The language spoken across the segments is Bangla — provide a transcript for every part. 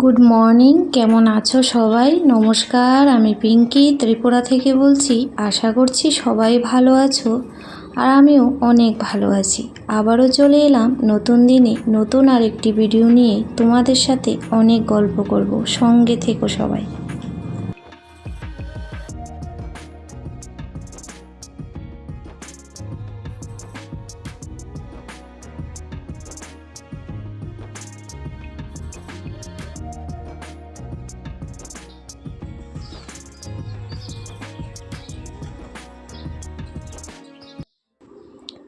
গুড মর্নিং কেমন আছো সবাই? নমস্কার, আমি পিঙ্কি, ত্রিপুরা থেকে বলছি, আশা করছি সবাই ভালো আছো আর আমিও অনেক ভালো আছি। আবারও চলে এলাম নতুন দিনে নতুন আরেকটি ভিডিও নিয়ে তোমাদের সাথে অনেক গল্প করব। সঙ্গে থেকো সবাই।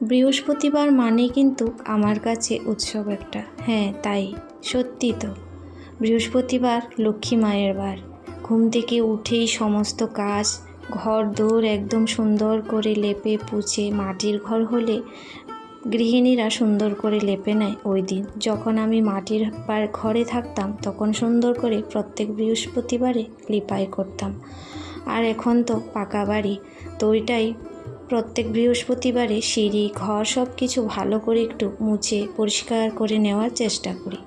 বৃহস্পতিবার মানে কিন্তু আমার কাছে উৎসব একটা। হ্যাঁ তাই। সত্যি তো। বৃহস্পতিবার লক্ষ্মী মায়ের বার। ঘুম থেকে উঠেই সমস্ত কাজ, ঘর দৌড় একদম সুন্দর করে লেপে পুছে মাটির ঘর হলে গৃহিণীরা সুন্দর করে লেপে নেয় ওই দিন। যখন আমি মাটির ঘরে থাকতাম, তখন সুন্দর করে প্রত্যেক বৃহস্পতিবারে লিপাই করতাম। আর এখন তো পাকা বাড়ি, তো ওইটাই প্রত্যেক বৃহস্পতিবারে সিঁড়ি, ঘর সব কিছু ভালো করে একটু মুছে পরিষ্কার করে নেওয়ার চেষ্টা করি।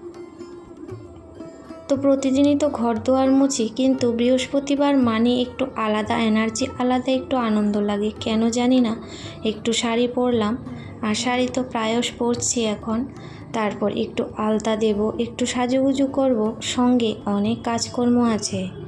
তো প্রতিদিনই তো ঘর দুয়ার মুছি, কিন্তু বৃহস্পতিবার মানে একটু আলাদা এনার্জি আলাদা একটু আনন্দ লাগে। কেন জানি না, একটু শাড়ি পরলাম, আর শাড়ি তো প্রায়শ পরছি এখন। তারপর একটু আলতা দেব, একটু সাজুগুজু করব, সঙ্গে অনেক কাজকর্ম আছে।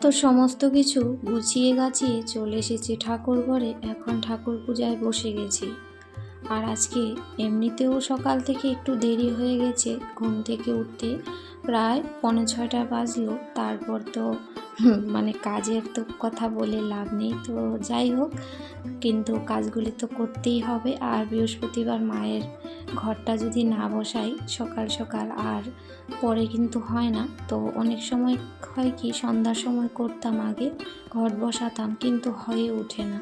তো সমস্ত কিছু গুছিয়ে গাছিয়ে চলে এসেছি ঠাকুর ঘরে। এখন ঠাকুর পূজায় বসে গেছি। আর আজকে এমনিতেও সকাল থেকে একটু দেরি হয়ে গেছে ঘুম থেকে উঠতে। প্রায় পৌনে ছয়টা বাজলো। তারপর তো মানে কাজের তো কথা বলে লাভ নেই। তো যাই হোক, কিন্তু কাজগুলি তো করতেই হবে। আর বৃহস্পতিবার মায়ের ঘরটা যদি না বসাই সকাল সকাল, আর পরে কিন্তু হয় না। তো অনেক সময় হয় কি, সন্ধ্যার সময় করতাম আগে, ঘর বসাতাম, কিন্তু হয়ে ওঠে না।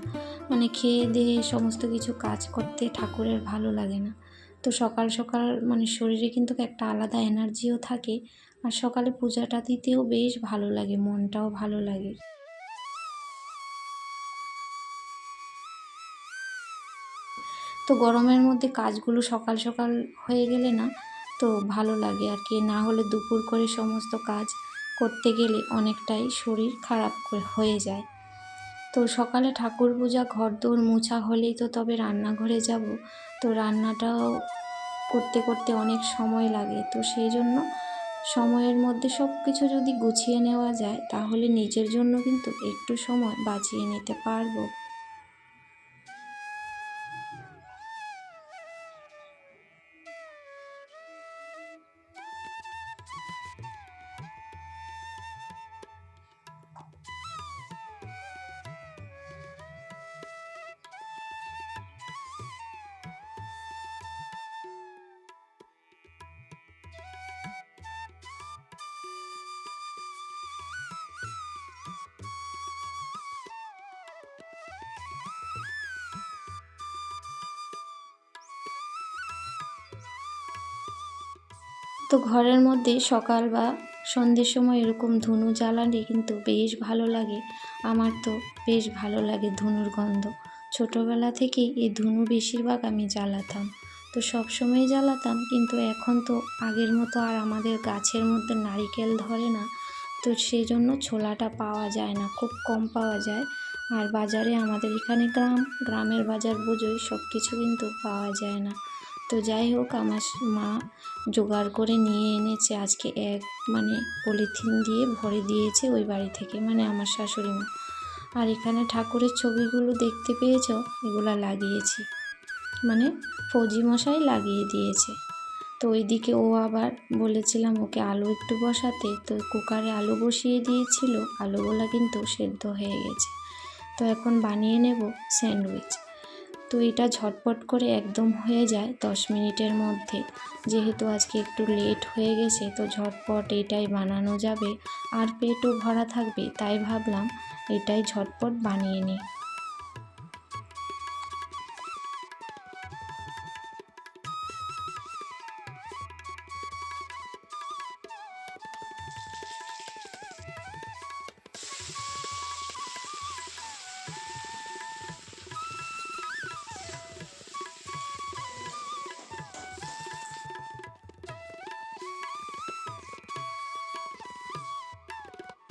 মানে খেয়ে দিয়ে সমস্ত কিছু কাজ করতে ঠাকুরের ভালো লাগে না। তো সকাল সকাল মানে শরীরে কিন্তু একটা আলাদা এনার্জিও থাকে আর সকালে পূজাটা দিতেও বেশ ভালো লাগে, মনটাও ভালো লাগে। তো গরমের মধ্যে কাজগুলো সকাল সকাল হয়ে গেলে না, তো ভালো লাগে আর কি। না হলে দুপুর করে সমস্ত কাজ করতে গেলে অনেকটাই শরীর খারাপ হয়ে যায়। তো সকালে ঠাকুর পূজা ঘর দৌড় মোছা হলেই তো তবে রান্নাঘরে যাব। তো রান্নাটাও করতে করতে অনেক সময় লাগে। তো সেই জন্য সময়ের মধ্যে সব কিছু যদি গুছিয়ে নেওয়া যায়, তাহলে নিজের জন্য কিন্তু একটু সময় বাঁচিয়ে নিতে পারব। তো ঘরের মধ্যে সকাল বা সন্ধ্যের সময় এরকম ধুনু জ্বালালে কিন্তু বেশ ভালো লাগে। আমার তো বেশ ভালো লাগে ধুনুর গন্ধ। ছোটোবেলা থেকে এই ধুনু বেশিরভাগ আমি জ্বালাতাম। তো সব সময় জ্বালাতাম, কিন্তু এখন তো আগের মতো আর আমাদের গাছের মধ্যে নারিকেল ধরে না। তো সেই জন্য ছোলাটা পাওয়া যায় না, খুব কম পাওয়া যায়। আর বাজারে আমাদের এখানে গ্রাম, গ্রামের বাজার বুঝোই সব কিছু কিন্তু পাওয়া যায় না। তো যাই হোক, আমার মা জোগাড় করে নিয়ে এনেছে আজকে এক মানে পলিথিন দিয়ে ভরে দিয়েছে ওই বাড়ি থেকে মানে আমার শাশুড়ি মা। আর এখানে ঠাকুরের ছবিগুলো দেখতে পেয়েছ? এগুলো লাগিয়েছি। মানে ফৌজি মশাই লাগিয়ে দিয়েছে। তো ওইদিকে ও আবার বলেছিলাম ওকে আলু একটু বসাতে, তো কুকারে আলু বসিয়ে দিয়েছিল, আলুগুলা কিন্তু সেদ্ধ হয়ে গেছে। তো এখন বানিয়ে নেব স্যান্ডউইচ। তো এটা ঝটপট করে একদম হয়ে যায় দশ মিনিটের মধ্যে। যেহেতু আজকে একটু লেট হয়ে গেছে, তো ঝটপট এটাই বানানো যাবে। আর পেটও ভরা থাকবে, তাই ভাবলাম এটাই ঝটপট বানিয়ে নিই।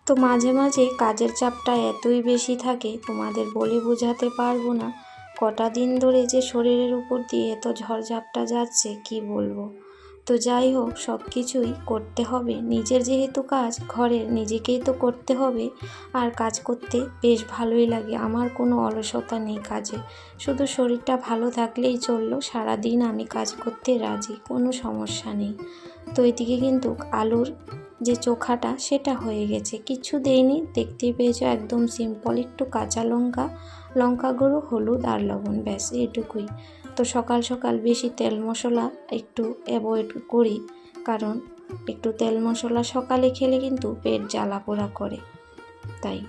তো মাঝে মাঝে কাজের চাপটা এতই বেশি থাকে, তোমাদের বলে বোঝাতে পারব না। কটা দিন ধরে যে শরীরের উপর দিয়ে এত ঝড়ঝাপটা যাচ্ছে, কি বলব? তো যাই হোক সব কিছুই করতে হবে। নিজের যেহেতু কাজ, ঘরের নিজেকেই তো করতে হবে। আর কাজ করতে বেশ ভালোই লাগে। আমার কোনো অলসতা নেই কাজে। শুধু শরীরটা ভালো থাকলেই চলল। সারাদিন আমি কাজ করতে রাজি, কোনো সমস্যা নেই। তো এদিকে কিন্তু আলুর যে চোখাটা, সেটা হয়ে গেছে। কিছু দেইনি, দেখতেই পেয়েছ একদম সিম্পল একটু কাঁচা লঙ্কা লঙ্কা গুঁড়ো হলুদ আর লবণ, ব্যাস এটুকুই তো সকাল সকাল বেশি তেল মশলা একটু অ্যাভয়েড করি। কারণ একটু তেল মশলা সকালে খেলে কিন্তু পেট জ্বালা পোড়া করে। তাই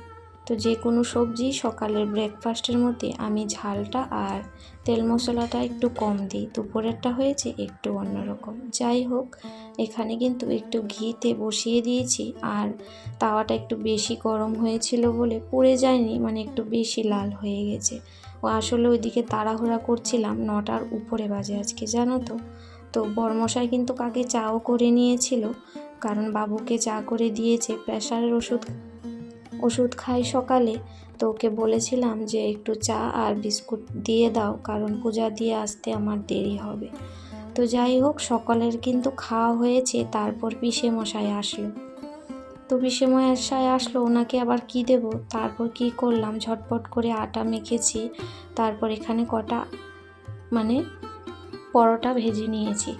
তো যে কোনো সবজি সকালের ব্রেকফাস্টের মধ্যে আমি ঝালটা আর তেল মশলাটা একটু কম দিই। দুপুরেরটা হয়েছে একটু অন্যরকম। যাই হোক, এখানে কিন্তু একটু ঘিতে বসিয়ে দিয়েছি আর তাওয়াটা একটু বেশি গরম হয়েছিল বলে পুড়ে যায়নি মানে একটু বেশি লাল হয়ে গেছে। ও আসলে ওইদিকে তাড়াহুড়া করছিলাম, নটার উপরে বাজে আজকে, জানো তো। তো বরমশাই কিন্তু কাকে চাও করে নিয়েছিল, কারণ বাবুকে চা করে দিয়েছে, প্রেশারের ওষুধ ওষুধ খাই সকালে। তো ওকে বলেছিলাম যে একটু চা আর বিস্কুট দিয়ে দাও, কারণ পূজা দিয়ে আসতে আমার দেরি হবে। তো যাই হোক, সকালের কিন্তু খাওয়া হয়েছে, তারপর পিসে মশাই আসলো। তো পিসে মশাই আসলো, ওনাকে আবার কি দেব? তারপর কি করলাম? ঝটপট করে আটা মেখেছি, তারপর এখানে কটা মানে পরোটা ভেজে নিয়েছি।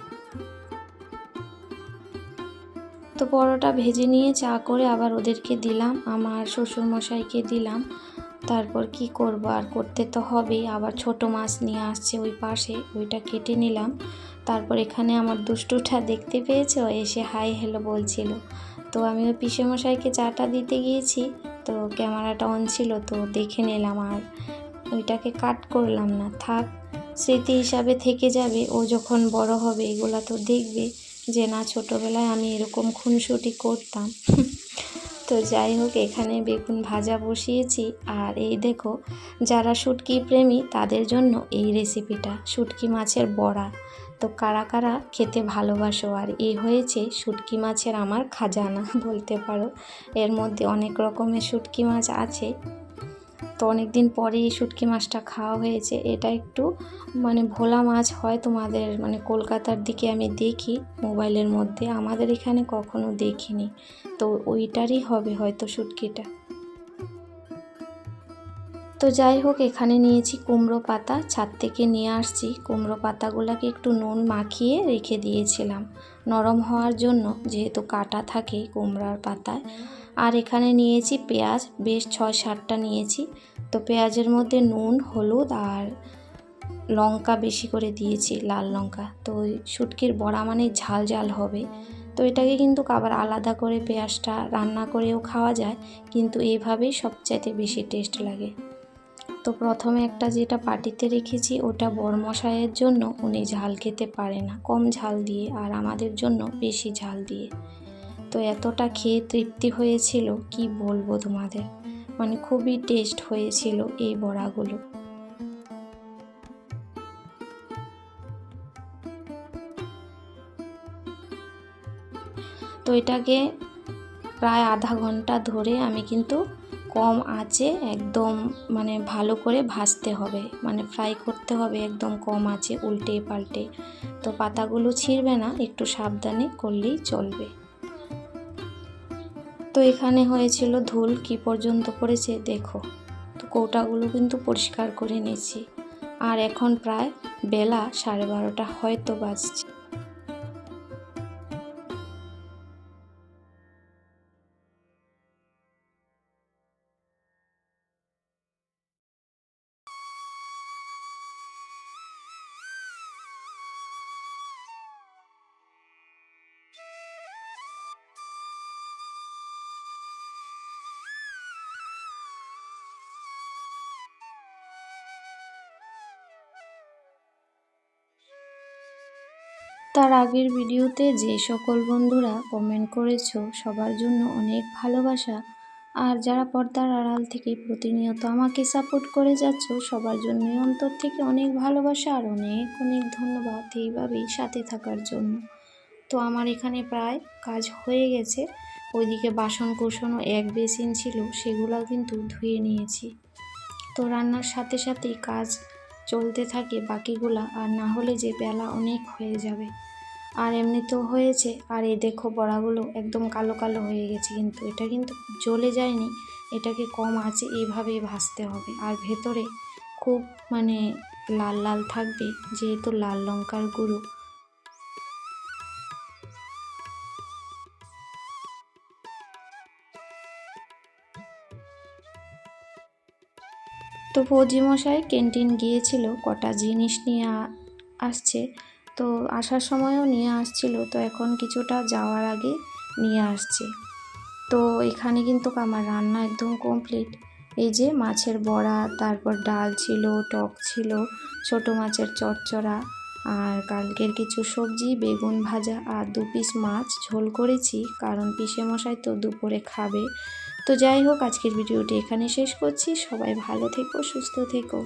তো পরোটা ভেজে নিয়ে চা করে আবার ওদেরকে দিলাম, আমার শ্বশুরমশাইকে দিলাম। তারপর কি করব? আর করতে তো হবেই, আবার ছোট মাছ নিয়ে আসছে ওই পাশে, ওইটা কেটে নিলাম। তারপর এখানে আমার দুষ্টুটা দেখতে পেয়েছ? এসে হাই হ্যালো বলছিল। তো আমি ওই পিসেমশাইকে চাটা দিতে গিয়েছি, তো ক্যামেরাটা অন ছিল, তো দেখে নিলাম আর ওইটাকে কাট করলাম না। থাক, স্মৃতি হিসাবে থেকে যাবে, ও যখন বড় হবে এগুলা তো দেখবে যে না, ছোটোবেলায় আমি এরকম খুনসুটি করতাম। তো যাই হোক, এখানে বেগুন ভাজা বসিয়েছি আর এই দেখো, যারা শুটকি প্রেমী তাদের জন্য এই রেসিপিটা শুটকি মাছের বড়া। তো কারা কারা খেতে ভালোবাসো? আর এই হয়েছে শুটকি মাছের আমার খাজানা, বলতে পারো। এর মধ্যে অনেক রকমের শুটকি মাছ আছে। তো অনেক দিন পরে এই শুটকি মাছটা খাওয়া হয়েছে। এটা একটু মানে ভোলা মাছ হয় তোমাদের মানে কলকাতার দিকে আমি দেখি, মোবাইলের মধ্যে। আমাদের এখানে কখনো দেখিনি। তো ওইটারই হবে হয়তো শুটকিটা। তো যাই হোক, এখানে নিয়েছি কুমড়ো পাতা। ছাদ থেকে নিয়ে আসছি। কুমড়ো পাতাগুলোকে একটু নুন মাখিয়ে রেখে দিয়েছিলাম নরম হওয়ার জন্য, যেহেতু কাটা থাকে কুমড়ার পাতায়। আর এখানে নিয়েছি পেঁয়াজ, বেশ ছয় সাতটা নিয়েছি। তো পেঁয়াজের মধ্যে নুন, হলুদ আর লঙ্কা বেশি করে দিয়েছি, লাল লঙ্কা। তো শুটকির বড়া মানে ঝাল ঝাল হবে। তো এটাকে কিন্তু আবার আলাদা করে পেঁয়াজটা রান্না করেও খাওয়া যায়, কিন্তু এইভাবেই সবচাইতে বেশি টেস্ট লাগে। তো প্রথমে একটা যেটা পাটিতে রেখেছি, ওটা বরমশাইয়ের জন্য। উনি ঝাল খেতে পারে না, কম ঝাল দিয়ে, আর আমাদের জন্য বেশি ঝাল দিয়ে। তো এতটা খেয়ে তৃপ্তি হয়েছিল, কি বলব তোমাদের? মানে খুবই টেস্ট হয়েছিল এই বড়াগুলো। তো এটাকে প্রায় আধা ঘণ্টা ধরে আমি কিন্তু কম আঁচে একদম মানে ভালো করে ভাজতে হবে। মানে ফ্রাই করতে হবে একদম কম আঁচে উল্টে পাল্টে। তো পাতাগুলো ছিঁড়বে না, একটু সাবধানে করলেই চলবে। তো এখানে হয়েছিল ধুল, কি পর্যন্ত পড়েছে দেখো। তো কৌটাগুলো কিন্তু পরিষ্কার করে নিয়েছি। আর এখন প্রায় বেলা সাড়ে বারোটা হয়তো বাজছে। তার আগের ভিডিওতে যে সকল বন্ধুরা কমেন্ট করেছ, সবার জন্য অনেক ভালোবাসা। আর যারা পর্দার আড়াল থেকে প্রতিনিয়ত আমাকে সাপোর্ট করে যাচ্ছ, সবার জন্য অন্তর থেকে অনেক ভালোবাসা আর অনেক অনেক ধন্যবাদ এইভাবেই সাথে থাকার জন্য। তো আমার এখানে প্রায় কাজ হয়ে গেছে। ওইদিকে বাসন কোসনও এক বেসিন ছিল, সেগুলোও কিন্তু ধুয়ে নিয়েছি। তো রান্নার সাথে সাথেই কাজ চলতে থাকে বাকিগুলা, আর না হলে যে বেলা অনেক হয়ে যাবে। আর এমনিতেও হয়েছে। আর এই দেখো বড়াগুলো একদম কালো কালো হয়ে গেছে কিন্তু। এটা কিন্তু জ্বলে যায়নি। এটাকে কম আছে এইভাবেই ভাজতে হবে। আর ভেতরে খুব মানে লাল লাল থাকবে, যেহেতু লাল লঙ্কার গুঁড়ো। তো ফৌজি মশাই ক্যান্টিন গিয়েছিল, কটা জিনিস নিয়ে আসছে। তো আসার সময়ও নিয়ে আসছিল, তো এখন কিছুটা যাওয়ার আগে নিয়ে আসছে। তো এখানে কিন্তু আমার রান্না একদম কমপ্লিট এই যে মাছের বড়া, তারপর ডাল ছিল, টক ছিল, ছোট মাছের চচ্চড়া, আর কালকের কিছু সবজি, বেগুন ভাজা আর দু পিস মাছ ঝোল করেছি, কারণ পিসে মশাই তো দুপুরে খাবে। তো যাই হোক, আজকের ভিডিওটি এখানে শেষ করছি। সবাই ভালো থেকো, সুস্থ থেকো।